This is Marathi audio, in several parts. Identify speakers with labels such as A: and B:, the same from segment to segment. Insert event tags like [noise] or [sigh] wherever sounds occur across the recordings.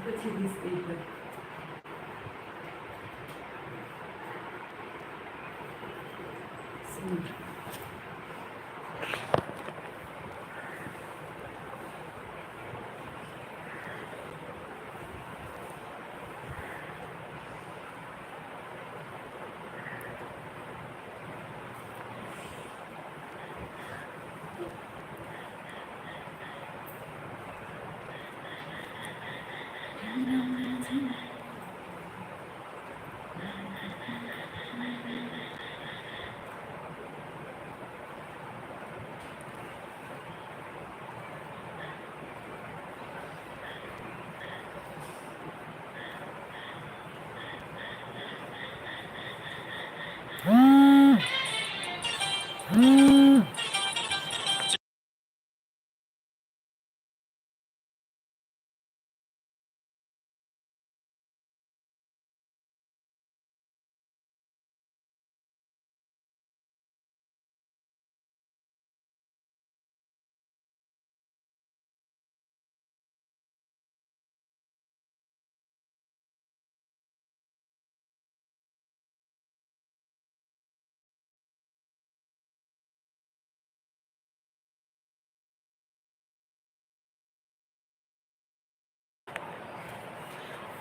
A: कशी दिसते इकडं. हम्म.
B: I'm gonna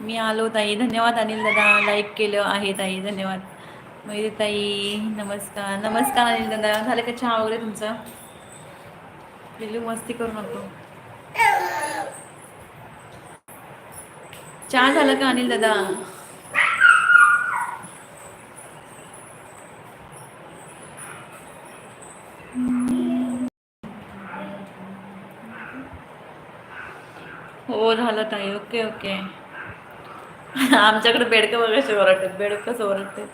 B: मी आलो ताई. धन्यवाद अनिल दादा. लाईक केलं आहे ताई. धन्यवाद. मयुरी ताई नमस्कार. नमस्कार अनिल दादा. झालं का चहा वगैरे तुमचा? पिल्लू मस्ती करू नको. चहा झालं का अनिल दादा? हो झालं ताई. Okay okay. आमच्याकडे बेडकं बघा कसे ओरडतात बेडकं कसं ओरडते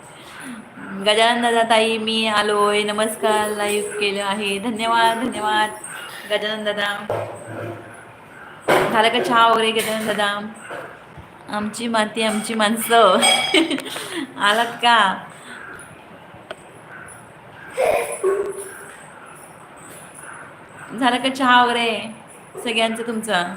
B: गजानन दादा ताई मी आलोय नमस्कार लाईव्ह केलं आहे. धन्यवाद धन्यवाद गजानन दादा झालं का चहा वगैरे गजानन दादा आमची माती आमची माणसं. [laughs] आलात का? झालं का चहा वगैरे? सगळ्यांचं तुमचं?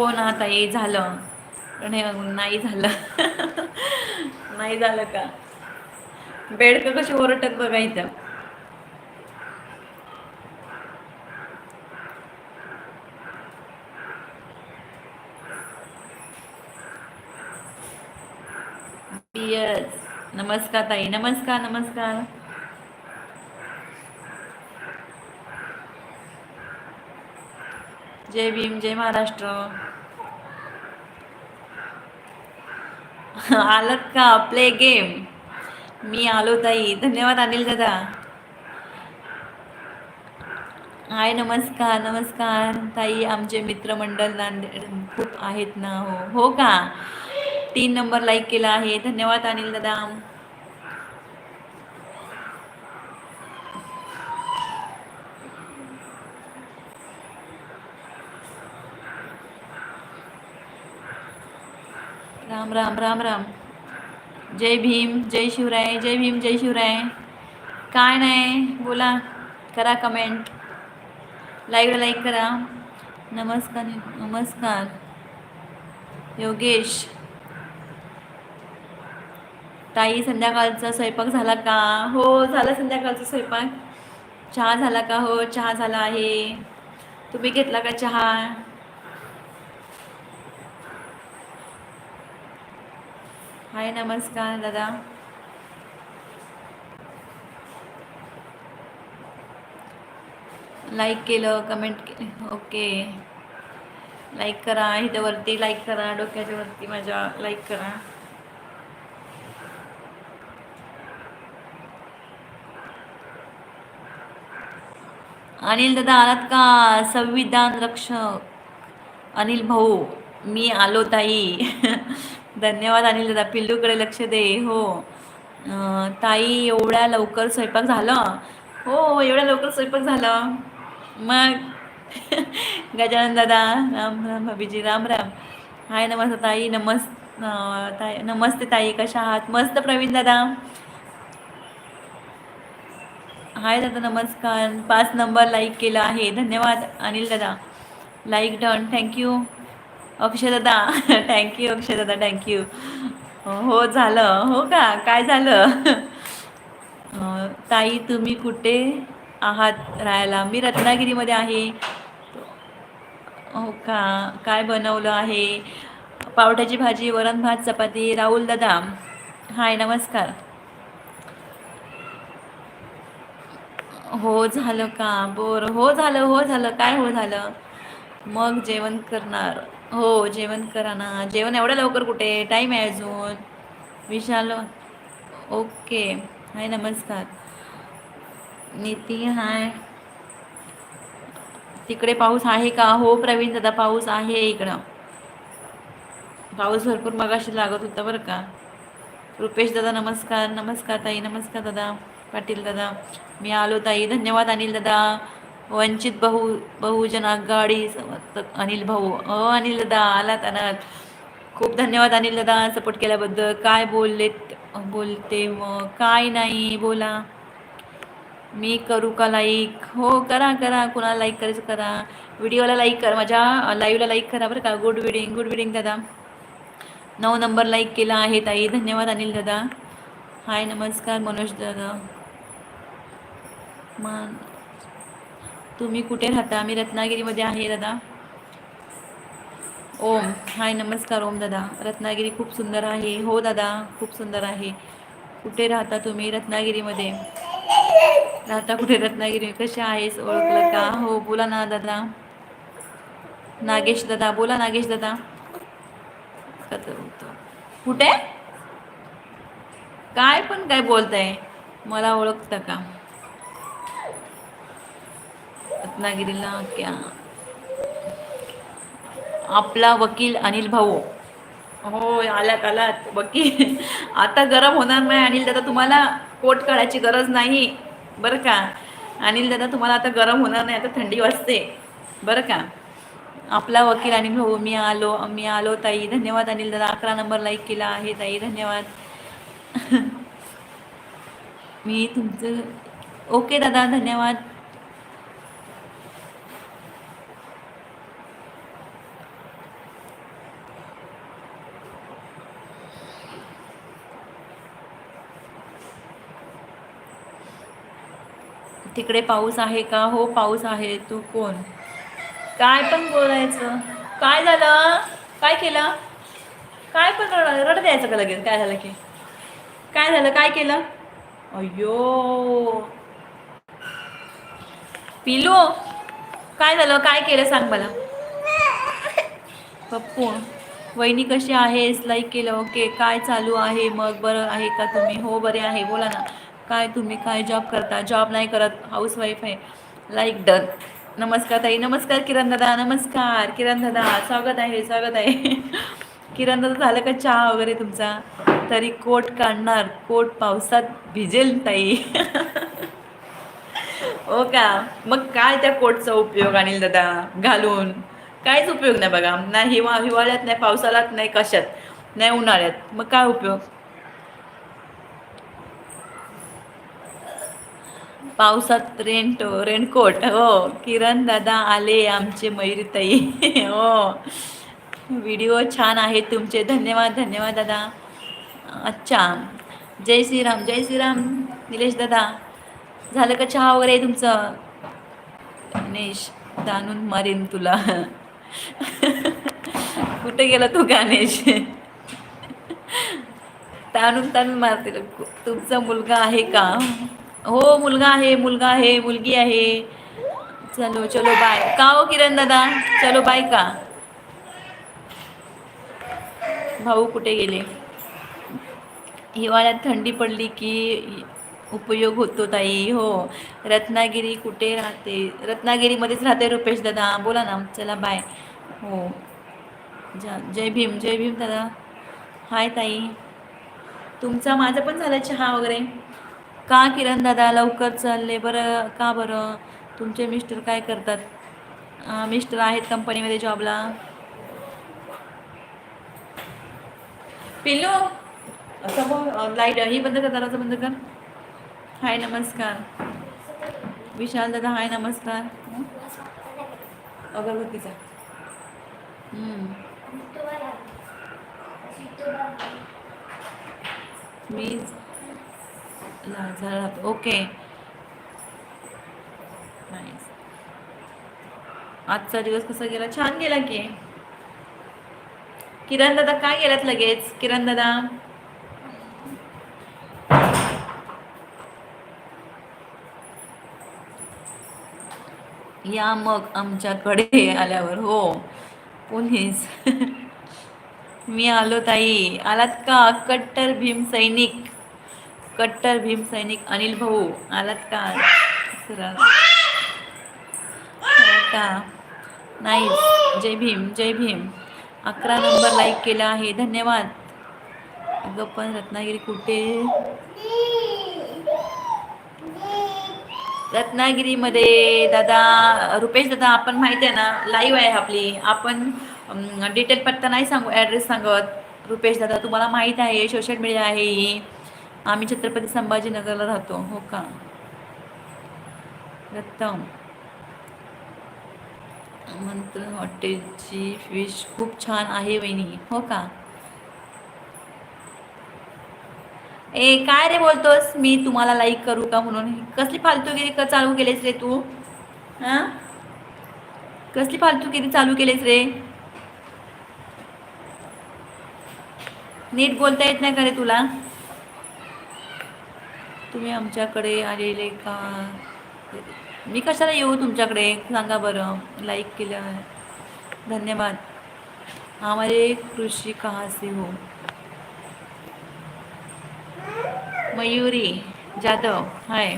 B: हो ना ताई झालं. पण हे नाही झालं. [laughs] नाही झालं का? बेडकं कशी ओरटत बघा इथं. यस नमस्कार ताई. नमस्कार नमस्कार. जय भीम जय महाराष्ट्र. [laughs] आलत का प्ले गेम? मी आलो ताई. धन्यवाद अनिल दादा. हाय नमस्कार नमस्कार. ताई आमचे मित्रमंडळ नांदेड खूप आहेत ना हो. हो का? तीन नंबर लाईक केला आहे. धन्यवाद अनिल दादा. राम राम राम राम. जय भीम जय शिवराय जय भीम जय शिवराय. काय नाही बोला करा कमेंट लाईव्ह लाईक करा. नमस्कार नमस्कार. योगेश. ताई संध्याकाळचा स्वयंपाक झाला का? हो झाला संध्याकाळचा स्वयंपाक. चहा झाला का? हो चहा झाला आहे. तुम्ही घेतला का चहा? हाय नमस्कार दादा. लाईक केलं कमेंट के ओके लाईक करा इथं वरती लाईक करा डोक्याच्या वरती माझ्या लाईक करा. अनिल दादा आलात का? संविधान रक्षक. अनिल भाऊ मी आलो ताई. [laughs] धन्यवाद अनिल दादा. पिल्लूकडे लक्ष दे. हो. ताई एवढ्या लवकर स्वयंपाक झालं? हो एवढ्या लवकर स्वयंपाक झालं. मग [laughs] गजानन दादा राम राम भाभीजी राम राम. हाय नमस्कार ताई नमस् ताई नमस्ते ताई कशा आहात? मस्त प्रवीण दादा. हाय दादा नमस्कार. पाच नंबर लाईक केला आहे. धन्यवाद अनिल दादा. Like done. Thank you. अक्षयदादा thank you अक्षयदादा थँक्यू हो झालं. हो का? काय झालं? ताई तुम्ही कुठे आहात राहायला? मी रत्नागिरीमध्ये आहे. हो का? काय बनवलं आहे? पावट्याची भाजी वरण भात चपाती राहुल दादा. हाय नमस्कार. हो झालं का? बरं. हो झालं हो झालं. काय हो झालं? मग जेवण करणार. हो जेवण करा ना. जेवण एवढ्या लवकर कुठे? टाईम आहे अजून. विशाल ओके. हाय नमस्कार. नीती हाय. तिकडे पाऊस आहे का? हो प्रवीण दादा पाऊस आहे इकडं. पाऊस भरपूर मगाशी लागत होता बरं का. रुपेश दादा नमस्कार. नमस्कार ताई. नमस्कार दादा. पाटील दादा. मी आलो ताई. धन्यवाद अनिल दादा. वंचित बहु बहुजन आघाडी समर्थक अनिल भाऊ अ अनिल दादा आलात अनात खूप धन्यवाद अनिल दादा सपोर्ट केल्याबद्दल. काय बोललेत बोलते मग? काय नाही बोला. मी करू का लाईक हो करा करा. कुणाला लाईक करायचं करा. व्हिडिओला लाईक करा. माझ्या लाईव्हला लाईक करा बरं का. गुड विडिंग गुड विडिंग दादा. नऊ नंबर लाईक केला आहे ताई. धन्यवाद अनिल दादा. हाय नमस्कार मनोज दादा. मान तुम्ही कुठे राहता? मी रत्नागिरीमध्ये आहे दादा. ओम. हाय नमस्कार ओम दादा. रत्नागिरी खूप सुंदर आहे. हो दादा खूप सुंदर आहे. कुठे राहता तुम्ही रत्नागिरीमध्ये? राहता कुठे रत्नागिरी? कशा आहेस? ओळखलं का? हो बोला ना दादा. नागेश दादा. बोला नागेश दादा. कुठे? काय पण काय बोलताय. मला ओळखता का? रत्नागिरीला क्या? आपला वकील अनिल भाऊ. हो आलात आलात. वकील. आता गरम होणार नाही अनिल दादा तुम्हाला कोट काढायची गरज नाही. बरं का? अनिल दादा तुम्हाला आता गरम होणार नाही आता थंडी वाजते. बरं का? आपला वकील अनिल भाऊ मी आलो मी आलो ताई. धन्यवाद अनिल दादा. अकरा नंबर लाईक केला आहे ताई. धन्यवाद. [laughs] मी तुमचं ओके दादा. धन्यवाद. तिकडे पाऊस आहे का? हो पाऊस आहे. तू कोण? काय पण बोलायचं. काय झालं? काय केलं? काय पण रड रड द्यायचं का लगेच? काय झालं की? काय झालं? काय केलं? अय्यो. पिलू काय झालं? काय केलं सांग मला? पप्पू वहिनी कशी आहेस? लाईक केलं? ओके काय चालू आहे? मग बरं आहे का तुम्ही? हो बरे आहे. बोला ना. काय तुम्ही काय जॉब करता? जॉब नाही करत हाऊसवाईफ आहे. लाईक डन नमस्कार ताई. नमस्कार किरण दादा नमस्कार किरण दादा स्वागत आहे स्वागत आहे. [laughs] किरण दादा झालं का चहा वगैरे तुमचा? तरी कोट काढणार. कोट पावसात भिजेल ताई. [laughs] हो का? मग काय त्या कोटचा उपयोग अनिल दादा? घालून. काहीच उपयोग नाही बघा. नाही हिवा हिवाळ्यात नाही पावसाळ्यात नाही कशात. नाही उन्हाळ्यात. मग काय उपयोग? पावसात रेंट रेनकोट. हो किरण दादा आले आमचे मयुरीताई [laughs] हो. व्हिडिओ छान आहे तुमचे. धन्यवाद धन्यवाद दादा. अच्छा. जय श्रीराम जय श्रीराम. निलेश दादा. झालं का चहा वगैरे तुमचं? गणेश जाणून मारीन तुला. [laughs] कुठे गेला तू गणेश? [laughs] ताणून ताणून मारते तुमचा मुलगा आहे का? हो मुलगा आहे मुलगा आहे मुलगी आहे. चलो चलो बाय का हो किरण दादा? चलो बाय का? भाऊ कुठे गेले? हिवाळ्यात थंडी पडली की उपयोग होतो ताई. हो रत्नागिरी कुठे राहते? रत्नागिरीमध्येच राहते रुपेश दादा. बोला ना चला बाय हो. जा जय भीम जय भीम दादा. हाय ताई. तुमचा माझं पण झालं चहा वगैरे? का किरण दादा लवकर चालले? बरं का बरं? तुमचे मिस्टर काय करतात? मिस्टर आहेत कंपनीमध्ये जॉबला. पिल्लू असं लाइट ही बंद कर दादाचं बंद कर. हाय नमस्कार. विशाल दादा हाय नमस्कार. अगरबत्तीचा. मी लाजा राहतो ओके आजचा दिवस कसा गेला? छान गेला की. किरण दादा काय गेलात लगेच? किरण दादा. या मग आमच्याकडे आल्यावर हो. पोलीस [laughs] मी आलो ताई. आलात का? कट्टर भीम सैनिक. कट्टर भीम सैनिक अनिल भाऊ आलात का का? नाही जय भीम जय भीम. अकरा नंबर लाईक केला आहे. धन्यवाद. अगं पण रत्नागिरी कुठे? रत्नागिरीमध्ये. दादा रुपेश दादा आपण माहिती आहे ना लाईव्ह आहे आपली. आपण डिटेल पत्ता नाही सांगू ॲड्रेस सांगत. रुपेश दादा तुम्हाला माहीत आहे सोशल मीडिया आहे ही. आम्ही छत्रपती संभाजीनगरला राहतो हो का? रत्तम मंत्र हॉटेलची फिश खूप छान आहे वहिनी. हो का? ए काय रे बोलतोस? मी तुम्हाला लाईक करू का म्हणून? कसली फालतूगिरी का चालू केलेस रे तू? हां? कसली फालतूगिरी चालू केलीस रे? नीट बोलता येत नाही का रे तुला? तुम्ही आमच्याकडे आलेले का? मी कशाला येऊ तुमच्याकडे? सांगा बरं. लाईक केलं धन्यवाद. हमारे कृषी कहाँ से हो. मयुरी जाधव हाय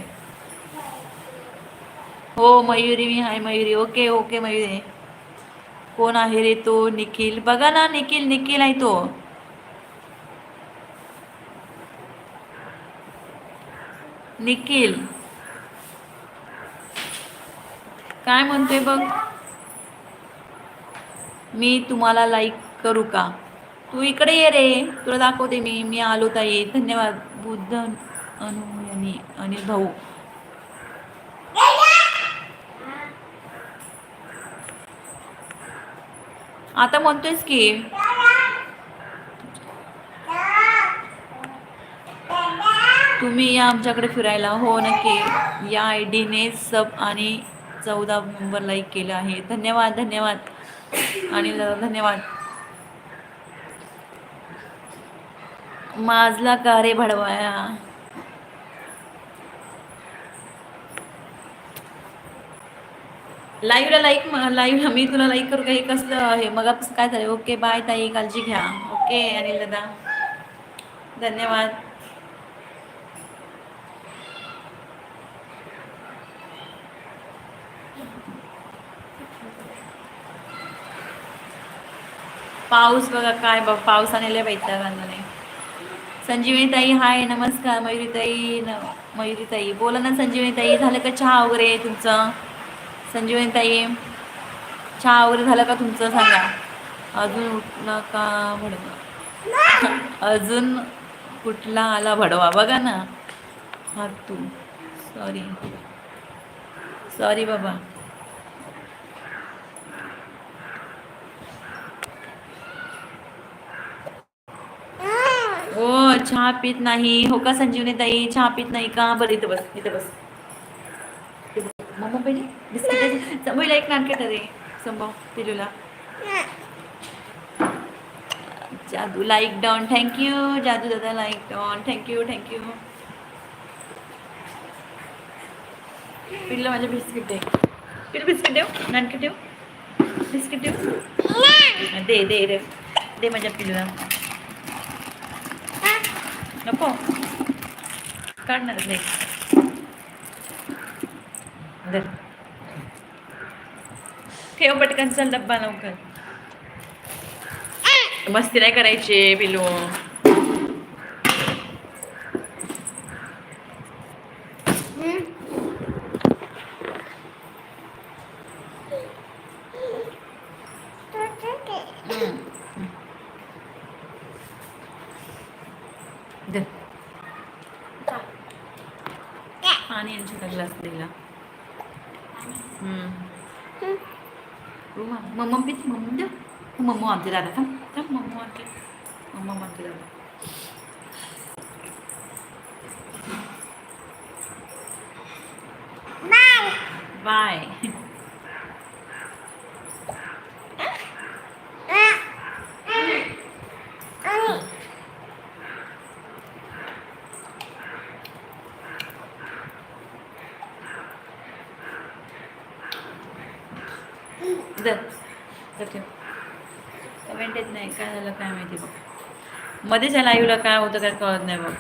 B: हो मयुरी मी hi Mayuri. Okay okay Mayuri. कोण आहे रे तो? निखिल. बघा ना निखिल निखिल आहे तो. निखिल. काय म्हणते बघ? मी तुम्हाला लाईक करू का? तू इकडे ये रे. तुला दाखवते मी. मी आलो ताई. धन्यवाद. बुद्ध अनु यांनी अनिल भाऊ. आता म्हणतोयस की तुम्ही या आमच्याकडे फिरायला. हो नक्की. या आय डीने सब आणि चौदा नंबर लाईक केलं आहे. धन्यवाद धन्यवाद. आणि धन्यवाद. माझला का रे भडवाया? लाईव्हला लाईक लाईव्हला मी तुला लाईक करू का? हे कसलं आहे? मगापासून काय झालं ओके बाय ताई. काळजी घ्या. ओके अनिल दादा धन्यवाद. पाऊस बघा काय बघ पावसाने लय वैतागाने संजीवनी ताई हाय नमस्कार मयुरी ताई न मयुरी ताई बोला ना संजीवनी ताई झालं का चहा वगैरे तुमचं? संजीवनी ताई चहा वगैरे झालं का तुमचं? सांगा. अजून उठला का भडवा? [laughs] अजून कुठला आला भडवा? बघा ना. हा तू सॉरी सॉरी बाबा. हो चहा पित नाही. हो का संजीवनी ताई? चहा पित नाही का? बरं इथं बस इथं बस. मम्मा पहिले बिस्किट संभूला एक नाटक रे संभव पिलूला जादू लाईक डाऊन थँक्यू जादू दादा लाईक डाऊन थँक्यू थँक्यू पिल्ला माझ्या बिस्किट दे. पिल्लू बिस्किट देऊ नाटक देऊ बिस्किट देऊ दे दे रे दे माझ्या पिल्ला. नको. काढणार नाही ठेव पटकन डब्बा लवकर. मस्ती नाही करायची पिलू दे. पाणी आणि छोटा ग्लास दिला मम्मा पित मम्मा दे मम्मा आणते दादा थांब थांब मम्मा आणते मम्मा आणते दादा बाय दर दर ठेव कमेंट येत काय लाईव्हला काय होतं काय कळत नाही बघ